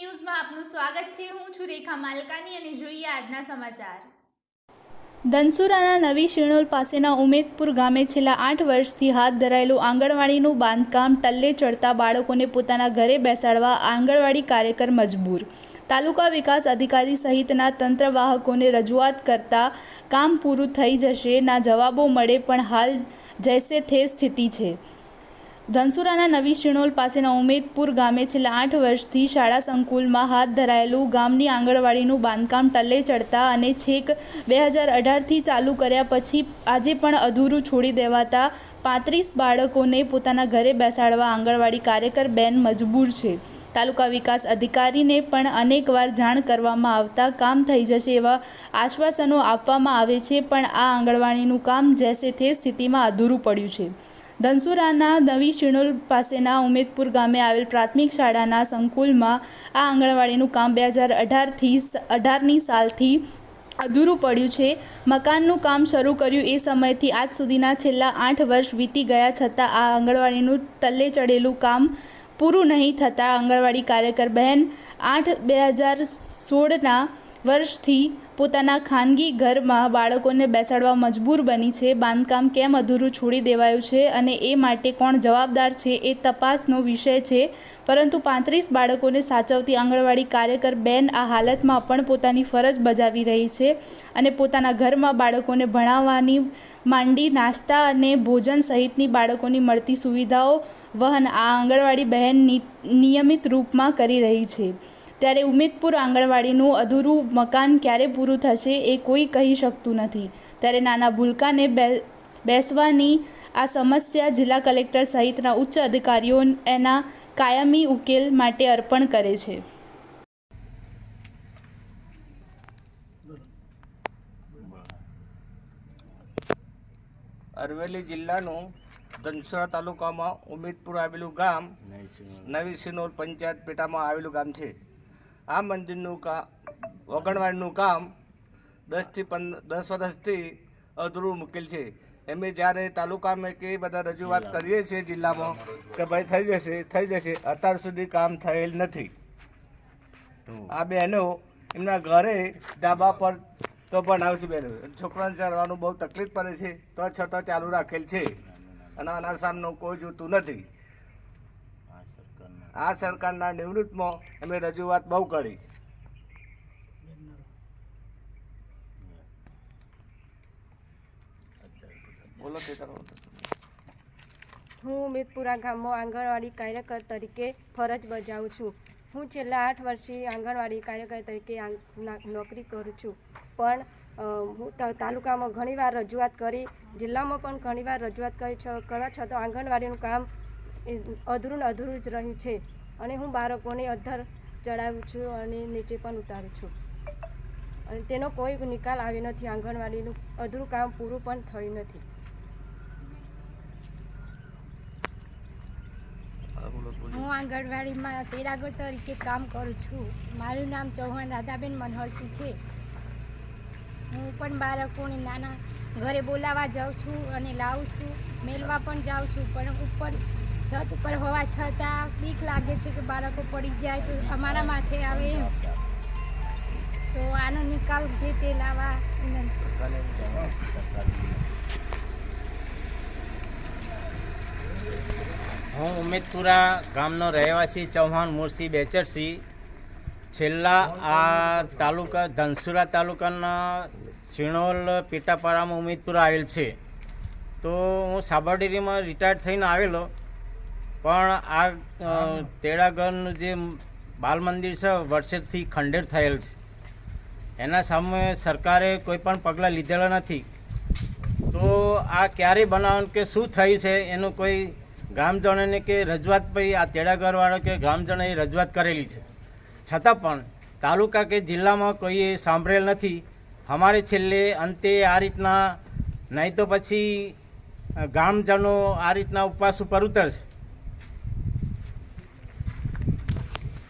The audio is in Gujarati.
છે. હું છું રેખા માલકાની અને જોઈએ આજના સમાચાર. ધનસુરાના નવી શિણોલ પાસેના ઉમેદપુર ગામે છેલ્લા આઠ વર્ષથી હાથ ધરાયેલું આંગણવાડીનું બાંધકામ ટલ્લે ચડતા બાળકોને પોતાના ઘરે બેસાડવા આંગણવાડી કાર્યકર મજબૂર. તાલુકા વિકાસ અધિકારી સહિતના તંત્રવાહકોને રજૂઆત કરતા કામ પૂરું થઈ જશે ના જવાબો મળે પણ હાલ જૈસે થે સ્થિતિ છે. ધનસુરાના નવી શિણોલ પાસેના ઉમેદપુર ગામે છેલ્લા આઠ વર્ષથી શાળા સંકુલમાં હાથ ધરાયેલું ગામની આંગણવાડીનું બાંધકામ ટલ્લે ચડતા અને છેક બે હજાર અઢારથી ચાલુ કર્યા પછી આજે પણ અધૂરું છોડી દેવાતા પાંત્રીસ બાળકોને પોતાના ઘરે બેસાડવા આંગણવાડી કાર્યકર બેન મજબૂર છે. તાલુકા વિકાસ અધિકારીને પણ અનેકવાર જાણ કરવામાં આવતા કામ થઈ જશે એવા આશ્વાસનો આપવામાં આવે છે, પણ આ આંગણવાડીનું કામ જેસે તે સ્થિતિમાં અધૂરું પડ્યું છે. ધનસુરાના નવી શિણોલ પાસેના ઉમેદપુર ગામે આવેલ પ્રાથમિક શાળાના સંકુલમાં આ આંગણવાડીનું કામ બે હજાર અઢારથી અઢારની સાલથી અધૂરું પડ્યું છે. મકાનનું કામ શરૂ કર્યું એ સમયથી આજ સુધીના છેલ્લા આઠ વર્ષ વીતી ગયા છતાં આ આંગણવાડીનું ટલ્લે ચડેલું કામ પૂરું નહીં થતાં આંગણવાડી કાર્યકર બહેન આઠ બે હજાર સોળના વર્ષથી પોતાના ખાનગી ઘરમાં બાળકોને બેસાડવા મજબૂર બની છે. બાંધકામ કેમ અધૂરું છોડી દેવાયું છે અને એ માટે કોણ જવાબદાર છે એ તપાસનો વિષય છે. પરંતુ પાંત્રીસ બાળકોને સાચવતી આંગણવાડી કાર્યકર બેન આ હાલતમાં પણ પોતાની ફરજ બજાવી રહી છે અને પોતાના ઘરમાં બાળકોને ભણાવવાની માંડી નાસ્તા અને ભોજન સહિતની બાળકોની મળતી સુવિધાઓ વહન આ આંગણવાડી બહેન નિયમિત રૂપમાં કરી રહી છે. ત્યારે ઉમેદપુર આંગણવાડીનું અધૂરું મકાન ક્યારે પૂરું થશે એ કોઈ કહી શકતું નથી. ત્યારે નાના ભૂલકાને બે બેસવાની આ સમસ્યા જિલ્લા કલેક્ટર સહિતના ઉચ્ચ અધિકારીઓ એના કાયમી ઉકેલ માટે અર્પણ કરે છે. અરવેલી જિલ્લાનું ધનસુરા તાલુકામાં ઉમેદપુર આવેલું ગામ નવી સિનોર પંચાયત પેટામાં આવેલું ગામ છે. આ મંદિરનું કામ ઓગણવાડીનું કામ દસથી પંદર દસ વર્ષથી અધૂરું મૂકેલ છે. એમે જ્યારે તાલુકામાં કે બધા રજૂઆત કરીએ છીએ જિલ્લામાં કે ભાઈ થઈ જશે થઈ જશે અત્યાર સુધી કામ થયેલ નથી. આ બહેનો એમના ઘરે ધાબા પર તો પણ આવશે બહેનો છોકરાને ચડવાનું બહુ તકલીફ પડે છે તો છતાં ચાલુ રાખેલ છે. અને આના સામનો કોઈ જોતું નથી. આ સરકારના નિવૃત્તમાં અમે રજૂઆત બહુ કરી. હું ઉમેદપુરા ગામમાં આંગણવાડી કાર્યકર તરીકે ફરજ બજાવું છું. હું છેલ્લા આઠ વર્ષથી આંગણવાડી કાર્યકર તરીકે નોકરી કરું છું. પણ હું તાલુકામાં ઘણીવાર રજૂઆત કરી, જિલ્લામાં પણ ઘણીવાર રજૂઆત કરી કરવા છતાં આંગણવાડીનું કામ અધૂરું ને અધૂરું જ રહ્યું છે. અને હું બાળકોને અધર ચડાવું છું અને નીચે પણ ઉતારું છું. અને તેનો કોઈ નિકાલ આવ્યો નથી. આંગણવાડીનું અધૂરું કામ પૂરું પણ થયું નથી. હું આંગણવાડીમાં તેરાગર તરીકે કામ કરું છું. મારું નામ ચૌહાણ રાધાબેન મનહરસિંહ છે. હું પણ બાળકોને નાના ઘરે બોલાવવા જાઉં છું અને લાવું છું. મેળવા પણ જાઉં છું પણ ઉપર છત ઉપર હોવા છતાં બીક લાગે છે કે બાળકો પડી જાય તો અમારા માથે આવે તો આનો નિકાલ જે તે લાવવા હું ઉમેદપુરા ગામનો રહેવાસી ચૌહાણ મુરસી બેચરસી. છેલ્લા આ તાલુકા ધનસુરા તાલુકાના શિણોલ પેટાપાડામાં ઉમેદપુરા આવેલ છે. તો હું સાબરડેરીમાં રિટાયર્ડ થઈને આવેલો. પણ આ તેડાગરનું જે બાલ મંદિર છે વર્ષેથી ખંડેર થયેલ છે. એના સામે સરકારે કોઈ પણ પગલાં લીધેલા નથી. તો આ ક્યારે બનાવવાનું કે શું થયું છે એનું કોઈ ગ્રામજનોને કે રજૂઆત પછી આ તેડાગરવાળા કે ગ્રામજનોએ રજૂઆત કરેલી છે. છતાં પણ તાલુકા કે જિલ્લામાં કોઈએ સાંભળેલ નથી. અમારે છેલ્લે અંતે આ રીતના નહીં તો પછી ગામજનો ગ્રામજનો આ રીતના ઉપવાસ ઉપર ઉતરશે.